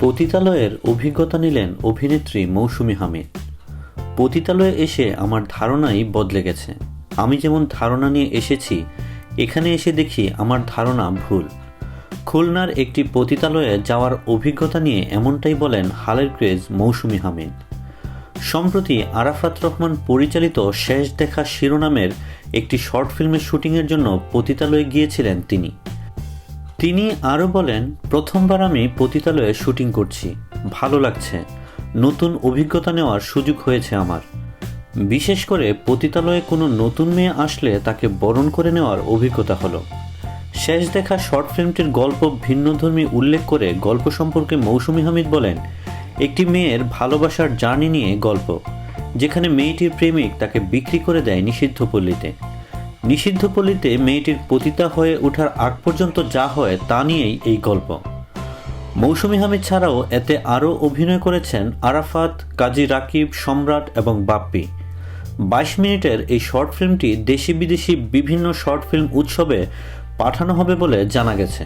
পতিতালয়ের অভিজ্ঞতা নিলেন অভিনেত্রী মৌসুমী হামিদ। পতিতালয়ে এসে আমার ধারণাই বদলে গেছে। আমি যেমন ধারণা নিয়ে এসেছি, এখানে এসে দেখি আমার ধারণা ভুল। খুলনার একটি পতিতালয়ে যাওয়ার অভিজ্ঞতা নিয়ে এমনটাই বলেন হালের ক্রেজ মৌসুমী হামিদ। সম্প্রতি আরাফাত রহমান পরিচালিত শেষ দেখা শিরোনামের একটি শর্ট ফিল্মের শুটিংয়ের জন্য পতিতালয়ে গিয়েছিলেন তিনি। তিনি আরও বলেন, প্রথমবার আমি পতিতালয়ে শুটিং করছি। ভালো লাগছে। নতুন অভিজ্ঞতা নেওয়ার সুযোগ হয়েছে আমার। বিশেষ করে পতিতালয়ে কোনো নতুন মেয়ে আসলে তাকে বরণ করে নেওয়ার অভিজ্ঞতা হলো। শেষ দেখা শর্ট ফিল্মটির গল্প ভিন্নধর্মী উল্লেখ করে গল্প সম্পর্কে মৌসুমি হামিদ বলেন, একটি মেয়ের ভালোবাসার জার্নি নিয়ে গল্প, যেখানে মেয়েটির প্রেমিক তাকে বিক্রি করে দেয় নিষিদ্ধ পল্লীতে। নিষিদ্ধ পল্লীতে মেয়েটির পতিতা হয়ে ওঠার আগ পর্যন্ত যা হয় তা নিয়েই এই গল্প। মৌসুমি হামিদ ছাড়াও এতে আরও অভিনয় করেছেন আরাফাত, কাজী রাকিব, সম্রাট এবং বাপ্পি। বাইশ মিনিটের এই শর্ট ফিল্মটি দেশি বিদেশি বিভিন্ন শর্ট ফিল্ম উৎসবে পাঠানো হবে বলে জানা গেছে।